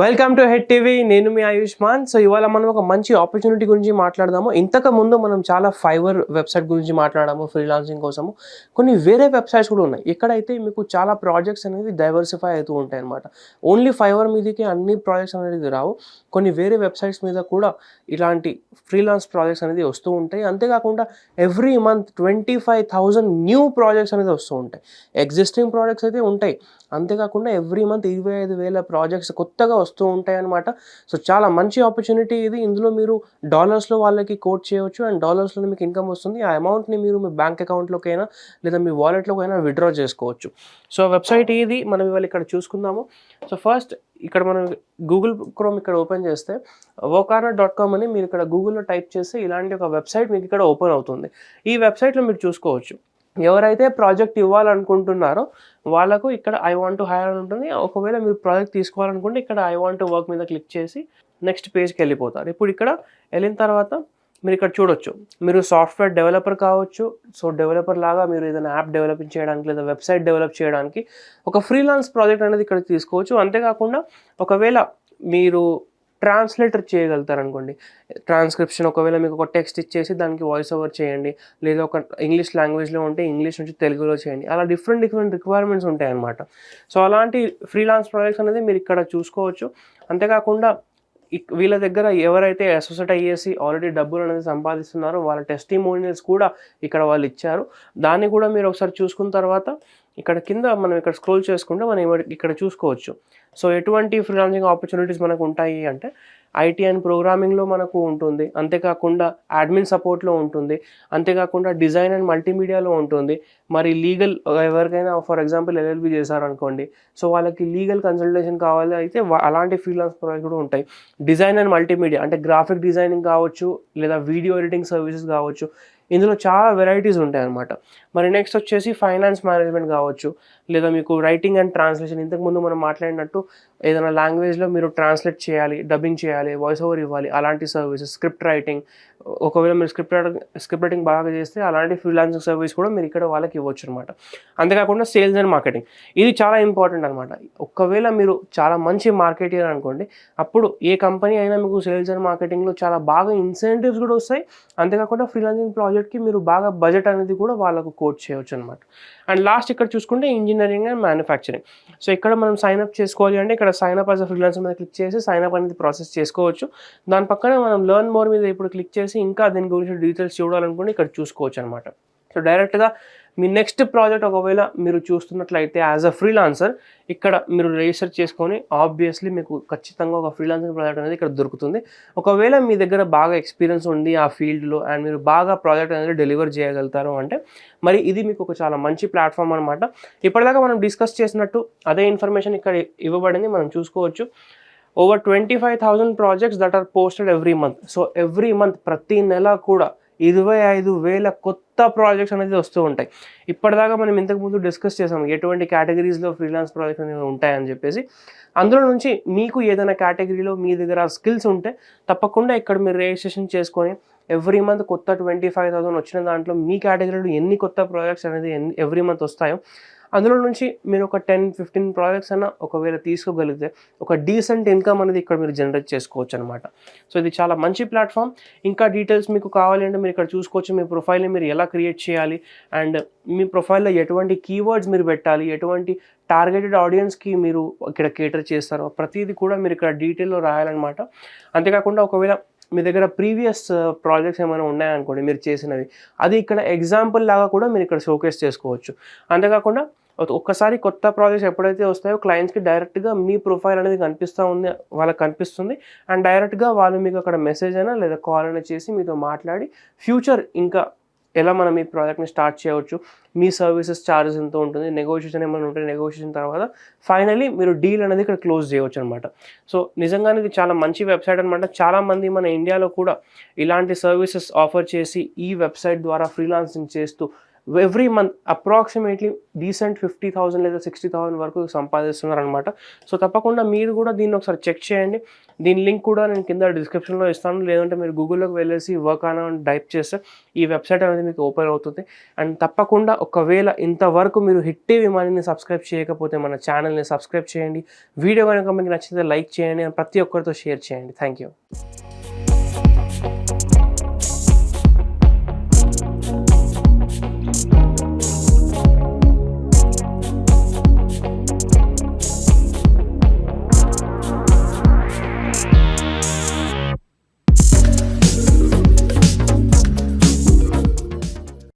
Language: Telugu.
వెల్కమ్ టు హెడ్ టీవీ నేను మీ ఆయుష్మాన్ సో ఇవాళ మనం ఒక మంచి ఆపర్చునిటీ గురించి మాట్లాడదాము. ఇంతకు ముందు మనం చాలా ఫైవర్ వెబ్సైట్ గురించి మాట్లాడాము ఫ్రీలాన్సింగ్ కోసము. కొన్ని వేరే వెబ్సైట్స్ కూడా ఉన్నాయి. ఇక్కడైతే మీకు చాలా ప్రాజెక్ట్స్ అనేవి డైవర్సిఫై అవుతూ ఉంటాయి అనమాట ఓన్లీ ఫైవర్ మీదకి అన్ని ప్రాజెక్ట్స్ అనేది రావు. కొన్ని వేరే వెబ్సైట్స్ మీద కూడా ఇలాంటి ఫ్రీలాన్స్ ప్రాజెక్ట్స్ అనేది వస్తూ ఉంటాయి. అంతేకాకుండా every month twenty five thousand new projects అనేది వస్తూ ఉంటాయి. ఎగ్జిస్టింగ్ ప్రాజెక్ట్స్ అయితే ఉంటాయి. అంతేకాకుండా ఎవ్రీ మంత్ ఇరవై ఐదు వేల ప్రాజెక్ట్స్ కొత్తగా వస్తూ ఉంటాయి అనమాట సో చాలా మంచి ఆపర్చునిటీ ఇది. ఇందులో మీరు డాలర్స్లో వాళ్ళకి కోట్ చేయవచ్చు అండ్ డాలర్స్లో మీకు ఇన్కమ్ వస్తుంది. ఆ అమౌంట్ని మీరు మీ బ్యాంక్ అకౌంట్లోకైనా లేదా మీ వాలెట్లోకైనా విత్డ్రా చేసుకోవచ్చు. సో వెబ్సైట్ ఇది. మనం ఇవాళ ఇక్కడ చూసుకుందాము. సో ఫస్ట్ ఇక్కడ మనం గూగుల్ క్రోమ్ ఇక్కడ ఓపెన్ చేస్తే వోకానా డాట్ కామ్ అని మీరు ఇక్కడ గూగుల్లో టైప్ చేస్తే ఇలాంటి ఒక వెబ్సైట్ మీకు ఇక్కడ ఓపెన్ అవుతుంది. ఈ వెబ్సైట్లో మీరు చూసుకోవచ్చు. ఎవరైతే ప్రాజెక్ట్ ఇవ్వాలనుకుంటున్నారో వాళ్ళకు ఇక్కడ ఐ వాంట్ టు హైర్ అని ఉంటుంది. ఒకవేళ మీరు ప్రాజెక్ట్ తీసుకోవాలనుకుంటే ఇక్కడ ఐ వాంట్ టు వర్క్ మీద క్లిక్ చేసి నెక్స్ట్ పేజ్కి వెళ్ళిపోతారు. ఇప్పుడు ఇక్కడ వెళ్ళిన తర్వాత మీరు ఇక్కడ చూడొచ్చు. మీరు సాఫ్ట్వేర్ డెవలపర్ కావచ్చు. సో డెవలపర్ లాగా మీరు ఏదైనా యాప్ డెవలప్ చేయడానికి లేదా వెబ్సైట్ డెవలప్ చేయడానికి ఒక ఫ్రీలాన్స్ ప్రాజెక్ట్ అనేది ఇక్కడ తీసుకోవచ్చు. అంతేకాకుండా ఒకవేళ మీరు ట్రాన్స్లేటర్ చేయగలుగుతారు అనుకోండి ట్రాన్స్క్రిప్షన్ ఒకవేళ మీకు ఒక టెక్స్ట్ ఇచ్చేసి దానికి వాయిస్ ఓవర్ చేయండి. లేదా ఒక ఇంగ్లీష్ లాంగ్వేజ్లో ఉంటే ఇంగ్లీష్ నుంచి తెలుగులో చేయండి. అలా డిఫరెంట్ డిఫరెంట్ రిక్వైర్మెంట్స్ ఉంటాయన్నమాట. సో అలాంటి ఫ్రీలాన్స్ ప్రాజెక్ట్స్ అనేది మీరు ఇక్కడ చూసుకోవచ్చు. అంతేకాకుండా వీళ్ళ దగ్గర ఎవరైతే అసోసియేట్ అయ్యేసి ఆల్రెడీ డబ్బులు అనేది సంపాదిస్తున్నారో వాళ్ళ టెస్టిమోనియల్స్ కూడా ఇక్కడ వాళ్ళు ఇచ్చారు. దాన్ని కూడా మీరు ఒకసారి చూసుకున్న తర్వాత ఇక్కడ కింద మనం ఇక్కడ స్క్రోల్ చేసుకుంటే మనం ఇక్కడ చూసుకోవచ్చు. సో ఎటువంటి ఫ్రీలాన్సింగ్ ఆపర్చునిటీస్ మనకు ఉంటాయి అంటే ఐటీ అండ్ ప్రోగ్రామింగ్లో మనకు ఉంటుంది. అంతేకాకుండా అడ్మిన్ సపోర్ట్లో ఉంటుంది. అంతేకాకుండా డిజైన్ అండ్ మల్టీమీడియాలో ఉంటుంది. మరి లీగల్ ఎవరికైనా ఫర్ ఎగ్జాంపుల్ ఎల్ఎల్బి చేశారనుకోండి సో వాళ్ళకి లీగల్ కన్సల్టేషన్ కావాలి అయితే అలాంటి ఫ్రీలాన్స్ ప్రొవైడ్ కూడా ఉంటాయి. డిజైన్ అండ్ మల్టీమీడియా అంటే గ్రాఫిక్ డిజైనింగ్ కావచ్చు లేదా వీడియో ఎడిటింగ్ సర్వీసెస్ కావచ్చు. ఇందులో చాలా వెరైటీస్ ఉంటాయి అన్నమాట మరి నెక్స్ట్ వచ్చేసి ఫైనాన్స్ మేనేజ్మెంట్ కావచ్చు లేదా మీకు రైటింగ్ అండ్ ట్రాన్స్లేషన్ ఇంతకుముందు మనం మాట్లాడినట్టు ఏదైనా లాంగ్వేజ్లో మీరు ట్రాన్స్లేట్ చేయాలి డబ్బింగ్ చేయాలి వాయిస్ ఓవర్ ఇవ్వాలి అలాంటి సర్వీసెస్ స్క్రిప్ట్ రైటింగ్ ఒకవేళ మీరు స్క్రిప్ట్ స్క్రిప్ట్ రైటింగ్ బాగా చేస్తే అలాంటి ఫ్రీలాన్సింగ్ సర్వీస్ కూడా మీరు ఇక్కడ వాళ్ళకి ఇవ్వచ్చు అనమాట అంతేకాకుండా సేల్స్ అండ్ మార్కెటింగ్ ఇది చాలా ఇంపార్టెంట్ అనమాట ఒకవేళ మీరు చాలా మంచి మార్కెటింగ్ అనుకోండి అప్పుడు ఏ కంపెనీ అయినా మీకు సేల్స్ అండ్ మార్కెటింగ్లో చాలా బాగా ఇన్సెంటివ్స్ కూడా వస్తాయి. అంతేకాకుండా ఫ్రీలాన్సింగ్ ప్రాజెక్ట్కి మీరు బాగా బడ్జెట్ అనేది కూడా వాళ్ళకు కోట్ చేయవచ్చు అనమాట అండ్ లాస్ట్ ఇక్కడ చూసుకుంటే ఇంజనీరింగ్ అండ్ మ్యానుఫ్యాక్చరింగ్. సో ఇక్కడ మనం సైన్ అప్ చేసుకోవాలి అంటే ఇక్కడ సైన్ అప్ యాజ్ అ మీద క్లిక్ చేసి సైన్ అప్ అనేది ప్రాసెస్ చేసుకోవచ్చు. దాని పక్కన మనం లెర్న్ మోర్ మీద ఇప్పుడు క్లిక్ చేసి ఇంకా దీని గురించి డీటెయిల్స్ చూడాలనుకుంటే ఇక్కడ చూసుకోవచ్చు అనమాట సో డైరెక్ట్గా మీ నెక్స్ట్ ప్రాజెక్ట్ ఒకవేళ మీరు చూస్తున్నట్లయితే యాజ్ అ ఫ్రీలాన్సర్ ఇక్కడ మీరు రిజిస్టర్ చేసుకొని ఆబ్వియస్లీ మీకు ఖచ్చితంగా ఒక ఫ్రీలాన్సింగ్ ప్రాజెక్ట్ అనేది ఇక్కడ దొరుకుతుంది. ఒకవేళ మీ దగ్గర బాగా ఎక్స్పీరియన్స్ ఉంది ఆ ఫీల్డ్లో అండ్ మీరు బాగా ప్రాజెక్ట్ అనేది డెలివర్ చేయగలుగుతారు అంటే మరి ఇది మీకు ఒక చాలా మంచి ప్లాట్ఫామ్ అనమాట ఇప్పటిదాకా మనం డిస్కస్ చేసినట్టు అదే ఇన్ఫర్మేషన్ ఇక్కడ ఇవ్వబడింది మనం చూసుకోవచ్చు. Over twenty five thousand projects that are posted every month so every month ప్రతి నెల కూడా ఇరవై ఐదు వేల కొత్త ప్రాజెక్ట్స్ అనేది వస్తూ ఉంటాయి. ఇప్పటిదాకా మనం ఇంతకుముందు డిస్కస్ చేసాం ఎటువంటి కేటగిరీస్లో ఫ్రీలాన్స్ ప్రాజెక్ట్స్ అనేవి ఉంటాయని చెప్పేసి. అందులో నుంచి మీకు ఏదైనా కేటగిరీలో మీ దగ్గర స్కిల్స్ ఉంటే తప్పకుండా ఇక్కడ మీరు రిజిస్ట్రేషన్ చేసుకొని ఎవ్రీ మంత్ కొత్త ట్వంటీ ఫైవ్ థౌసండ్ వచ్చిన దాంట్లో మీ కేటగిరీలో ఎన్ని కొత్త ప్రాజెక్ట్స్ అనేది ఎవ్రీ మంత్ వస్తాయో అందులో నుంచి మీరు ఒక టెన్ ఫిఫ్టీన్ ప్రాజెక్ట్స్ అన్న ఒకవేళ తీసుకోగలిగితే ఒక డీసెంట్ ఇన్కమ్ అనేది ఇక్కడ మీరు జనరేట్ చేసుకోవచ్చు అనమాట సో ఇది చాలా మంచి ప్లాట్ఫామ్ ఇంకా డీటెయిల్స్ మీకు కావాలి అంటే మీరు ఇక్కడ చూసుకోవచ్చు. మీ ప్రొఫైల్ని మీరు ఎలా క్రియేట్ చేయాలి? అండ్ మీ ప్రొఫైల్లో ఎటువంటి కీవర్డ్స్ మీరు పెట్టాలి? ఎటువంటి టార్గెటెడ్ ఆడియన్స్కి మీరు ఇక్కడ కేటర్ చేస్తారో ప్రతిదీ కూడా మీరు ఇక్కడ డీటెయిల్లో రాయాలన్నమాట. అంతేకాకుండా ఒకవేళ మీ దగ్గర ప్రీవియస్ ప్రాజెక్ట్స్ uh, ఏమైనా ఉన్నాయనుకోండి మీరు చేసినవి అది ఇక్కడ ఎగ్జాంపుల్ లాగా కూడా మీరు ఇక్కడ షోకేస్ చేసుకోవచ్చు. అంతేకాకుండా ఒక్కసారి కొత్త ప్రాజెక్ట్స్ ఎప్పుడైతే వస్తాయో క్లయింట్స్కి డైరెక్ట్గా మీ ప్రొఫైల్ అనేది కనిపిస్తూ ఉంది వాళ్ళకి కనిపిస్తుంది. అండ్ డైరెక్ట్గా వాళ్ళు మీకు అక్కడ మెసేజ్ అయినా లేదా కాల్ అయినా చేసి మీతో మాట్లాడి ఫ్యూచర్ ఇంకా ఎలా మనం ఈ ప్రాజెక్ట్ని స్టార్ట్ చేయవచ్చు మీ సర్వీసెస్ ఛార్జెస్ ఎంత ఉంటుంది నెగోషియేషన్ ఏమైనా ఉంటే నెగోషియేషన్ తర్వాత ఫైనలీ మీరు డీల్ అనేది ఇక్కడ క్లోజ్ చేయవచ్చు అనమాట సో నిజంగానే ఇది చాలా మంచి వెబ్సైట్ అనమాట చాలామంది మన ఇండియాలో కూడా ఇలాంటి సర్వీసెస్ ఆఫర్ చేసి ఈ వెబ్సైట్ ద్వారా ఫ్రీలాన్సింగ్ చేస్తూ every month approximately decent fifty thousand లేదా సిక్స్టీ థౌసండ్ వరకు సంపాదిస్తున్నారు అనమాట సో తప్పకుండా మీరు కూడా దీన్ని ఒకసారి చెక్ చేయండి. దీని లింక్ కూడా నేను కింద డిస్క్రిప్షన్లో ఇస్తాను. లేదంటే మీరు గూగుల్లోకి వెళ్ళేసి వర్క్ ఆన్ అని టైప్ చేస్తే ఈ వెబ్సైట్ అనేది మీకు ఓపెన్ అవుతుంది. అండ్ తప్పకుండా ఒకవేళ ఇంతవరకు మీరు హిట్ టీవీ మనీని సబ్స్క్రైబ్ చేయకపోతే మన ఛానల్ని సబ్స్క్రైబ్ చేయండి. వీడియో కనుక మీకు నచ్చితే లైక్ చేయండి. ప్రతి ఒక్కరితో షేర్ చేయండి. Thank you you